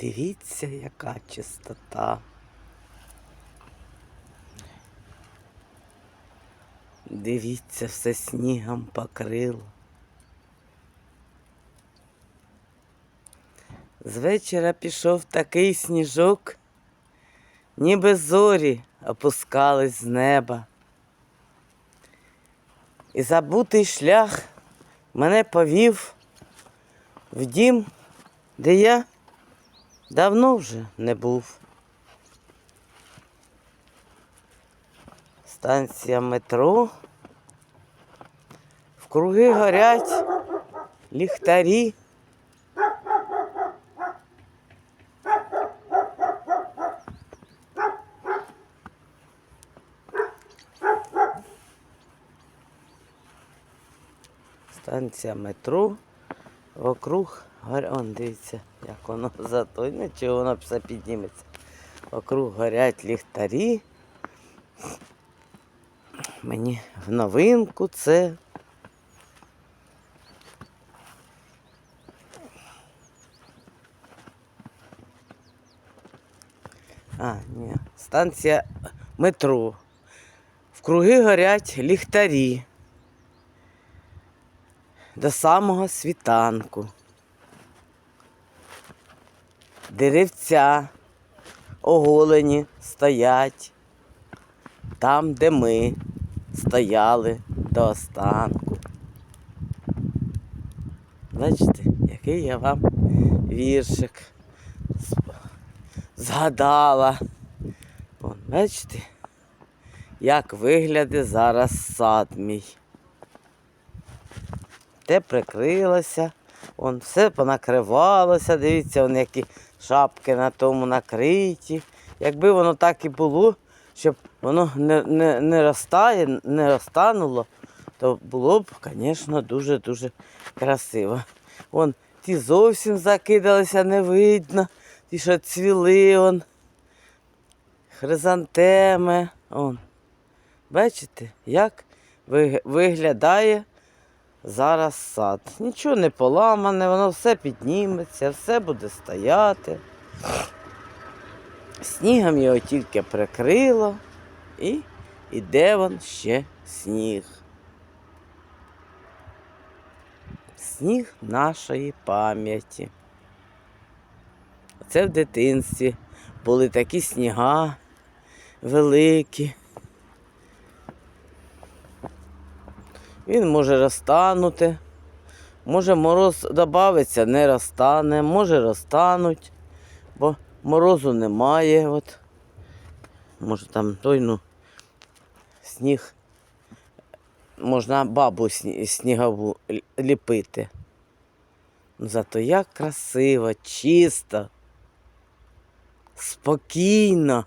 Дивіться, яка чистота. Дивіться, все снігом покрило. З вечора пішов такий сніжок, ніби зорі опускались з неба. І забутий шлях мене повів в дім, де я давно вже не був. Станція метро. Вкруги горять ліхтарі. Станція метро. Вокруг горя... Он, дивіться, як воно зато. Нічого воно все підніметься. Вокруг горять ліхтарі. Мені в новинку це. А, ні. Станція метро. Вкруги горять ліхтарі. До самого світанку. Деревця оголені стоять там, де ми стояли до останку. Бачите, який я вам віршик згадала. Вон, бачите, як виглядає зараз сад мій. Те прикрилося, вон все понакривалося, дивіться, вон які шапки на тому накриті. Якби воно так і було, щоб воно не, не, не розтає, не розтануло, то було б, звісно, дуже-дуже красиво. Вон ті зовсім закидалися, не видно, ті, що цвіли, вон, хризантеми. Вон. Бачите, як виглядає зараз сад. Нічого не поламане, воно все підніметься, все буде стояти. Снігом його тільки прикрило, і іде вон ще сніг. Сніг нашої пам'яті. Це в дитинстві були такі сніга великі. Він може розтанути, може мороз додається, не розтане, може розтануть, бо морозу немає. От. Може там той, ну, сніг. Можна бабу снігову ліпити. Ну, Зато як красиво, чисто, спокійно.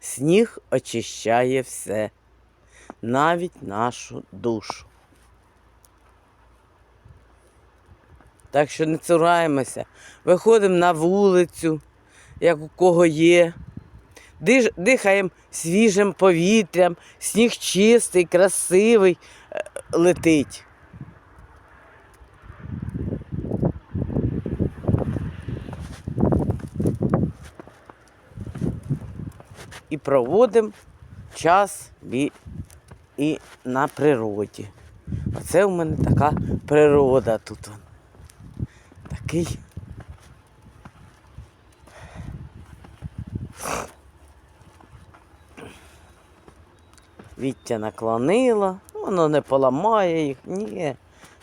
Сніг очищає все, навіть нашу душу. Так що не цураємося, виходимо на вулицю, як у кого є, дихаємо свіжим повітрям, сніг чистий, красивий е, летить. і проводимо час бі- і на природі. Оце у мене така природа тут. Такий. Віття наклонила, воно не поламає їх, ні.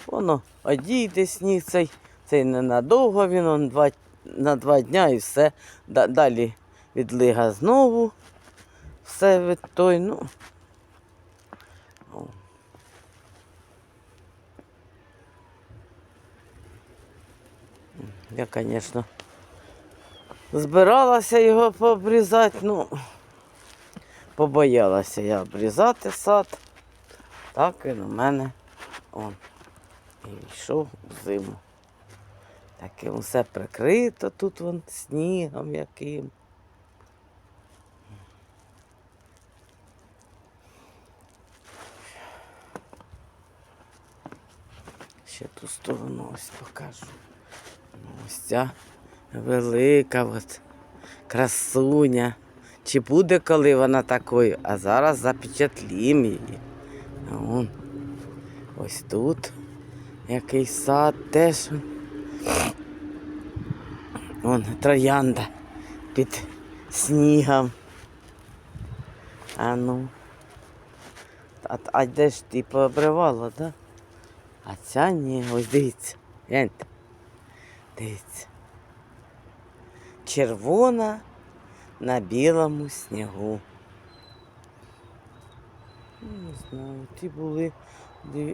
Воно одійде сніг цей, цей ненадовго він он два, на два дня і все. Да- Далі відлига знову все від той, ну. О. Я, звісно, збиралася його пообрізати, ну, побоялася я обрізати сад. Так він у мене он, і йшов у зиму. Таким все прикрито тут вон снігом яким. Ще ту сторону ось покажу. Ось ця велика от красуня. Чи буде коли вона такою? А зараз запечатлім її. Вон, ось тут який сад теж. Вон троянда під снігом. А ну. А, а де ж ти пообривала, да? А ця ні, ось дивіться. Гляньте. Дивіться. Червона на білому снігу. Ну, Не знаю, ті були.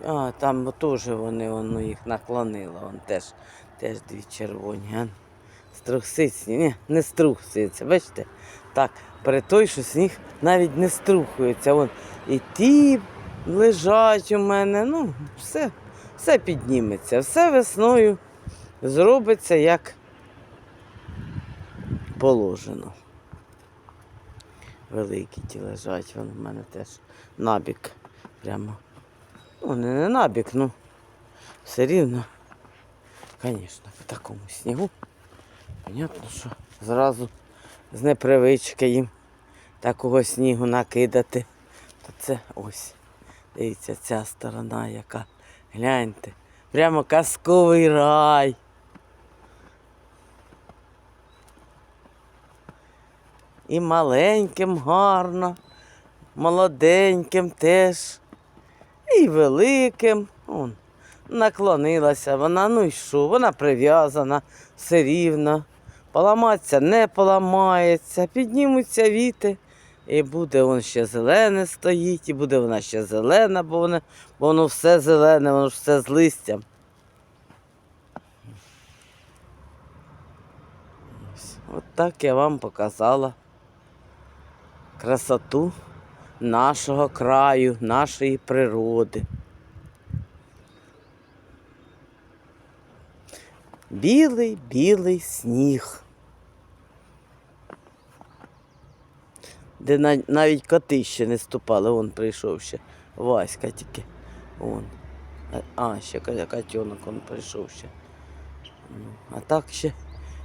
А, там теж вони воно їх наклонило. Вон теж, теж дві червоні. Струхситься. Ні, не струхситься. Бачите? Так, при той, що сніг навіть не струхується. Вон. І ті лежать у мене. Ну, все, все підніметься. Все весною зробиться як положено. Великі ті лежать, вони в мене теж набік. Прямо. Ну, не, не набік, ну все рівно. Звісно, в такому снігу. Понятно, що зразу з непривички їм такого снігу накидати. То це ось. Дивіться, ця сторона, яка. Гляньте. Прямо казковий рай. І маленьким гарно, молоденьким теж, і великим. Он, наклонилася вона, ну і що, вона прив'язана все рівно. Поламатися не поламається, піднімуться віти, і буде воно ще зелене стоїть, і буде вона ще зелена, бо воно, бо воно все зелене, воно все з листям. От так я вам показала красоту нашого краю, нашої природи. Білий, білий сніг. Де навіть коти ще не ступали, он прийшов ще. Васька тільки. Вон. А, а, ще котенок он прийшов ще. Ну, А так ще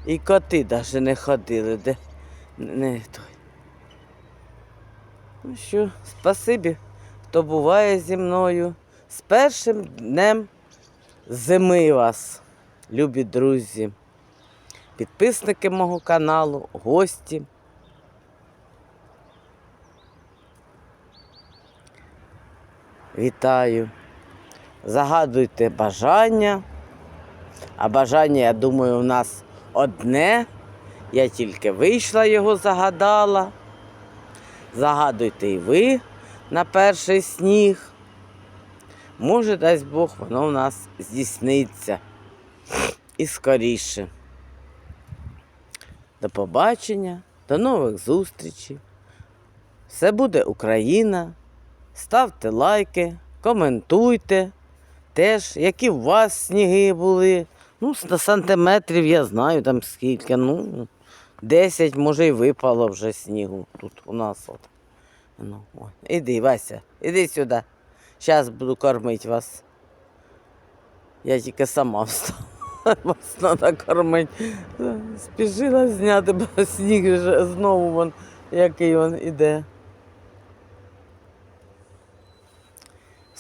і коти навіть не ходили, де не той. Ну що, спасибі, хто буває зі мною. З першим днем зими вас, любі друзі, підписники мого каналу, гості. Вітаю. Загадуйте бажання. А бажання, я думаю, у нас одне. Я тільки вийшла, його загадала. Загадуйте і ви на перший сніг. Може, дасть Бог, воно в нас здійсниться і скоріше. До побачення, до нових зустрічей. Все буде Україна. Ставте лайки, коментуйте. Теж, які у вас сніги були. Ну, на сантиметрів я знаю там скільки. Ну, 10, може, і випало вже снігу тут у нас. От. Ну, о. Іди, Вася, іди сюди. Зараз буду кормити вас. Я тільки сама встала. Вас треба кормити. Спішила зняти, бо сніг вже знову вон, який він іде.